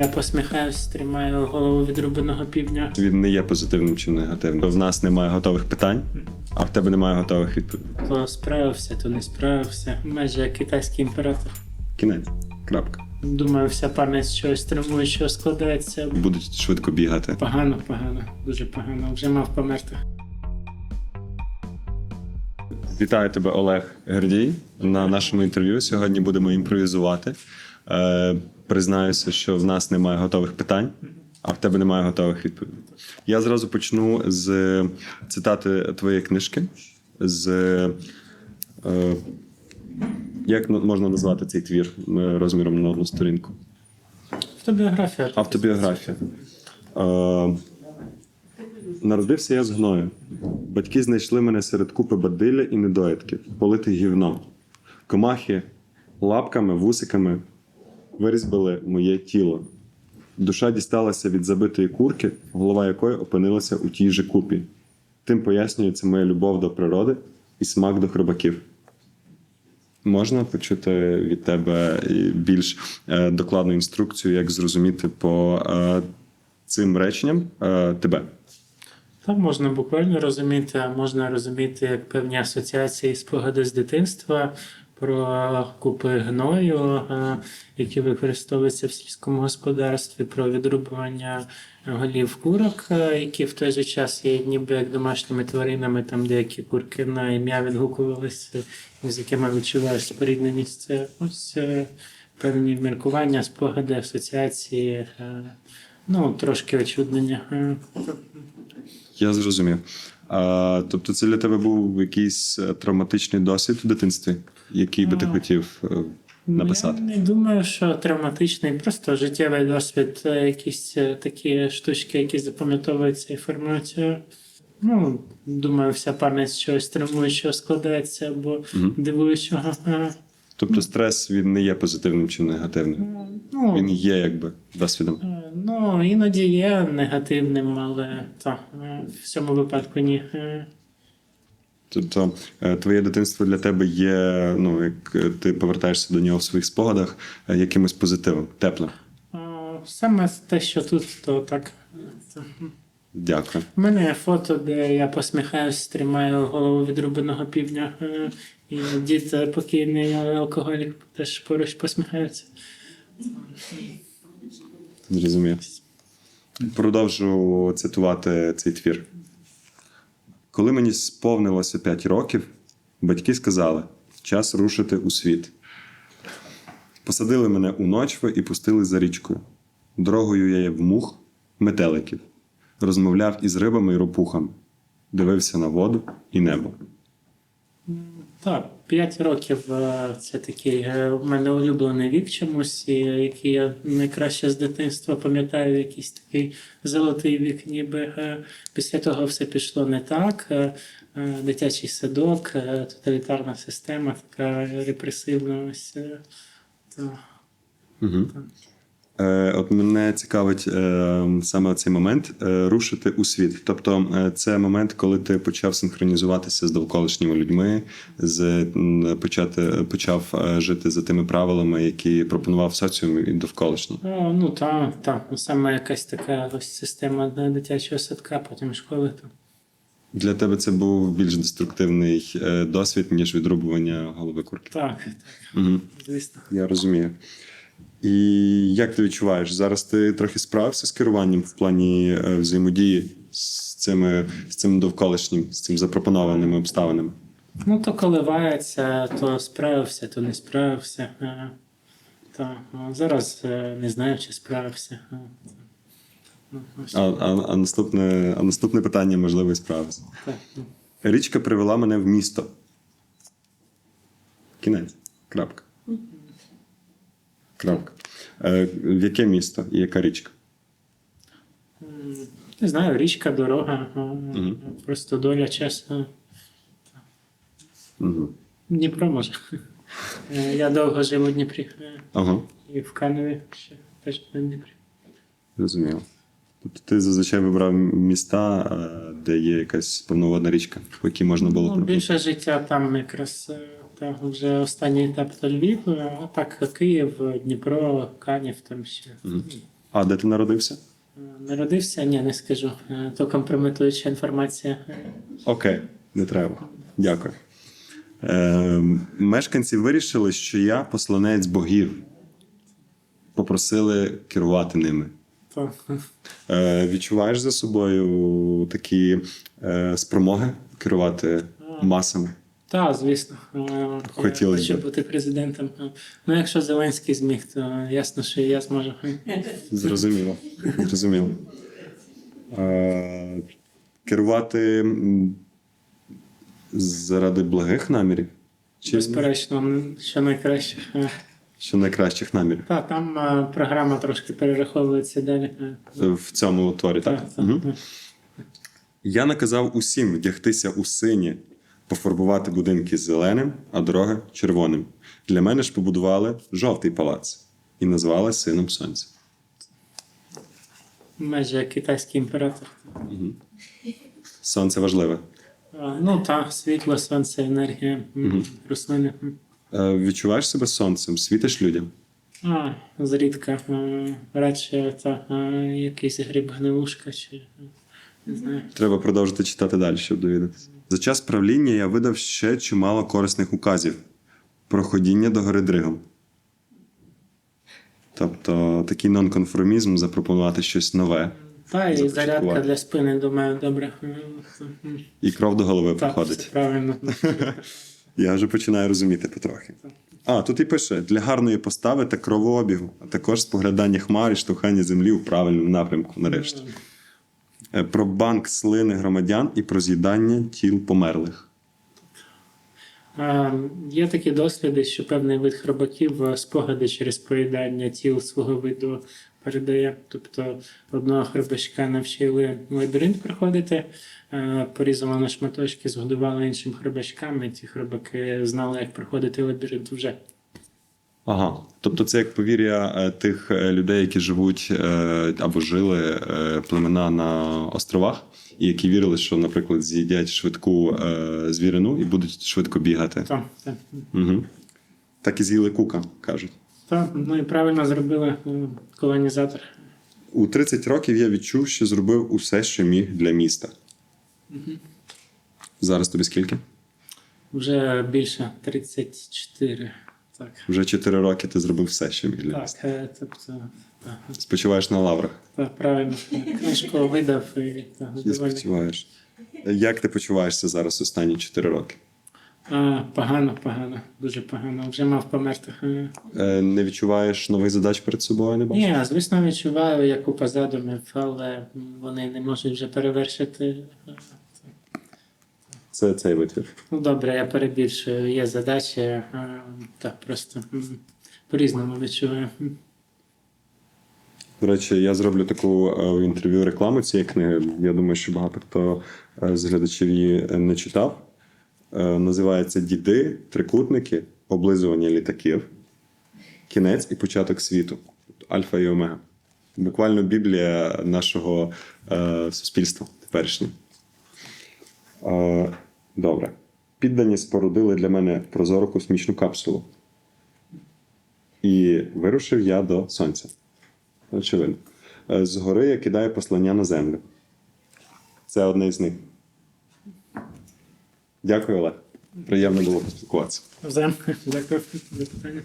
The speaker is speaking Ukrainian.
Я посміхаюсь, тримаю голову відрубаного півдня. Він не є позитивним чи негативним. В нас немає готових питань, а в тебе немає готових відповідей. То справився, то не справився. Майже як китайський імператор. Кінець. Крапка. Думаю, вся пам'ять з чогось травмуючого складається. Будуть швидко бігати. Погано, погано, дуже погано. Вже мав померти. Вітаю тебе, Олег Гердій. На нашому інтерв'ю сьогодні будемо імпровізувати. Е, признаюся, що в нас немає готових питань, а в тебе немає готових відповідей. Я зразу почну з цитати твоєї книжки. З е, як можна назвати цей твір е, розміром на одну сторінку? Автобіографія. Автобіографія. Е, народився я з гною. Батьки знайшли мене серед купи бадилля і недоїдків, политих гівном. Комахи лапками, вусиками вирізбили моє тіло. Душа дісталася від забитої курки, голова якої опинилася у тій же купі. Тим пояснюється моя любов до природи і смак до хробаків. Можна почути від тебе більш е, докладну інструкцію, як зрозуміти по е, цим реченням е, тебе? Там можна буквально розуміти, а можна розуміти як певні асоціації спогади з дитинства про купи гною, е, які використовуються в сільському господарстві, про відрубування голів курок, е, які в той же час є ніби як домашніми тваринами, там деякі курки на ім'я відгукувалися, з якими відчуваєш спорідненість. Це ось е, певні міркування, спогади, асоціації. Ну, трошки очуднення. Я зрозумів. А, тобто, це для тебе був якийсь травматичний досвід в дитинстві, який би ти хотів е, написати? Я не думаю, що травматичний, просто життєвий досвід, е, якісь е, такі штучки, які запам'ятовуються і формуються. Ну, думаю, вся пам'ять чогось травмуючого складається або Мгм. дивуючого. Тобто, стрес він не є позитивним чи негативним. Ну, Він є якби досвідом. ну, іноді є негативним, але та, е, в цьому випадку ні. Тобто е, твоє дитинство для тебе є, ну як е, ти повертаєшся до нього в своїх спогадах, е, якимось позитивом, теплим. Саме те, що тут, то так. Дякую. У мене є фото, де я посміхаюсь, тримаю голову відрубаного півдня. е, І дід покійний алкоголік теж поруч посміхається. Зрозумів. Продовжу цитувати цей твір. Коли мені сповнилося 5 років, батьки сказали: час рушити у світ. Посадили мене у ночви і пустили за річкою. Дорогою я в мух, метеликів, розмовляв із рибами і ропухами, дивився на воду і небо. Так, 5 років е, це такий е, в мене улюблений вік чомусь, який я найкраще з дитинства пам'ятаю, якийсь такий золотий вік, ніби е, після того все пішло не так. е, е, Дитячий садок, е, тоталітарна система, така репресивна. Ось, е, та. Угу. Е, от мене цікавить е, саме цей момент е, рушити у світ. Тобто, е, це момент, коли ти почав синхронізуватися з довколишніми людьми, з почати почав е, жити за тими правилами, які пропонував соціум і довколишній. О, ну так, так. Ну, саме якась така ось система дитячого садка, потім школи. Там. Для тебе це був більш деструктивний досвід, ніж відрубування голови курки. Так, так, Угу. звісно. Я розумію. І як ти відчуваєш? Зараз ти трохи справився з керуванням в плані е, взаємодії з цими з цим довколишнім, з цим запропонованими обставинами? Ну, то коливається, то справився, то не справився. Е, Та, ну, зараз е, не знаю, чи справився. Е, А, а, а, наступне, а наступне питання, можливо, і справився. так. Річка привела мене в місто. Кінець. Крапка. Крапка. Е, в яке місто і яка річка? Не знаю, річка, дорога, е, просто доля часу. Угу. Дніпро може. Е, Я довго жив у Дніпрі е, Ага, і в Каневі ще теж в Дніпрі. зрозуміло. Тобто ти зазвичай вибрав міста, е, де є якась повноводна річка, по якій можна було Ну, більше життя там якраз е, та, вже останній етап то Львів, а так Київ, Дніпро, Канів там ще. А де ти народився? Е, Народився? Ні, не скажу. Е, То компрометуюча інформація. Окей, не треба. Дякую. Е, мешканці вирішили, що я посланець богів. Попросили керувати ними. Е, відчуваєш за собою такі е, спромоги керувати масами? Та, звісно. Е, Хотілося я хочу б. бути президентом. Ну, якщо Зеленський зміг, то ясно, що і я зможу. Зрозуміло. Зрозуміло. Е, керувати заради благих намірів? Чи Безперечно, що найкраще. Е, що найкращих намірів? Та, там е, програма трошки перераховується далі. В цьому творі, так? та, та, Угу. Я наказав усім вдягтися у сині, пофарбувати будинки зеленим, а дороги червоним. Для мене ж побудували жовтий палац і назвали сином сонця. Майже як китайський імператор. Сонце важливе. Ну так, світло, сонце, енергія, м, рослини. Е, Відчуваєш себе сонцем, світиш людям. А, зрідка. е, Радше та, е, якийсь гриб гнилушка чи не знаю. Треба продовжити читати далі, щоб довідатися. За час правління я видав ще чимало корисних указів про ходіння до гори Дригом. Тобто такий нонконформізм запропонувати щось нове, Та і зарядка для спини, думаю, добре. М, м. і кров до голови Так, приходить. все правильно. Я вже починаю розуміти потрохи. А, тут і пише: для гарної постави та кровообігу, а також споглядання хмар і штовхання землі у правильному напрямку, нарешті. Е, Про банк слини громадян і про з'їдання тіл померлих. А, Є такі досліди, що певний вид хробаків е, спогади через поїдання тіл свого виду передає. Тобто одного хробачка навчили лабіринт проходити, е, порізали на шматочки, згодували іншим хробачкам, і ті хробаки знали, як проходити лабіринт вже. Ага. Тобто це як повір'я е, тих е, людей, які живуть е, або жили племена на островах, і які вірили, що, наприклад, з'їдять швидку звірину і будуть швидко бігати. То, та, Угу. Так і з'їли кука, кажуть. то, ну і правильно зробили колонізатор. У 30 років я відчув, що зробив усе, що міг для міста. Зараз тобі скільки? Вже більше 34. Так, Вже 4 роки ти зробив все, що міг для так е, тобто, Спочиваєш на лаврах. так, правильно. Книжку видав і так, доволі. спочиваєш. Як ти почуваєшся зараз останні 4 роки? А, погано, погано, дуже погано. Вже мав померти. Е, Е, Не відчуваєш нових задач перед собою, не бачиш? Ні, звісно, відчуваю, як купа задумів, але вони не можуть вже перевершити. Це цей витвір. Ну добре, я перебільшую. Є задачі, е, так просто по-різному відчуваю. До речі, я зроблю таку е, в інтерв'ю рекламу цієї книги. Я думаю, що багато хто е, з глядачів її е, не читав. Е, Називається Діди, трикутники, облизування літаків, кінець і початок світу. Альфа і Омега. Буквально Біблія нашого е, суспільства теперішнього. Добре. Піддані спорудили для мене прозору космічну капсулу. І вирушив я до сонця. Очевидно. Е, Згори я кидаю послання на землю. Це одне з них. Дякую, Олег. Приємно було поспілкуватися. Взаємно. Дякую за питання.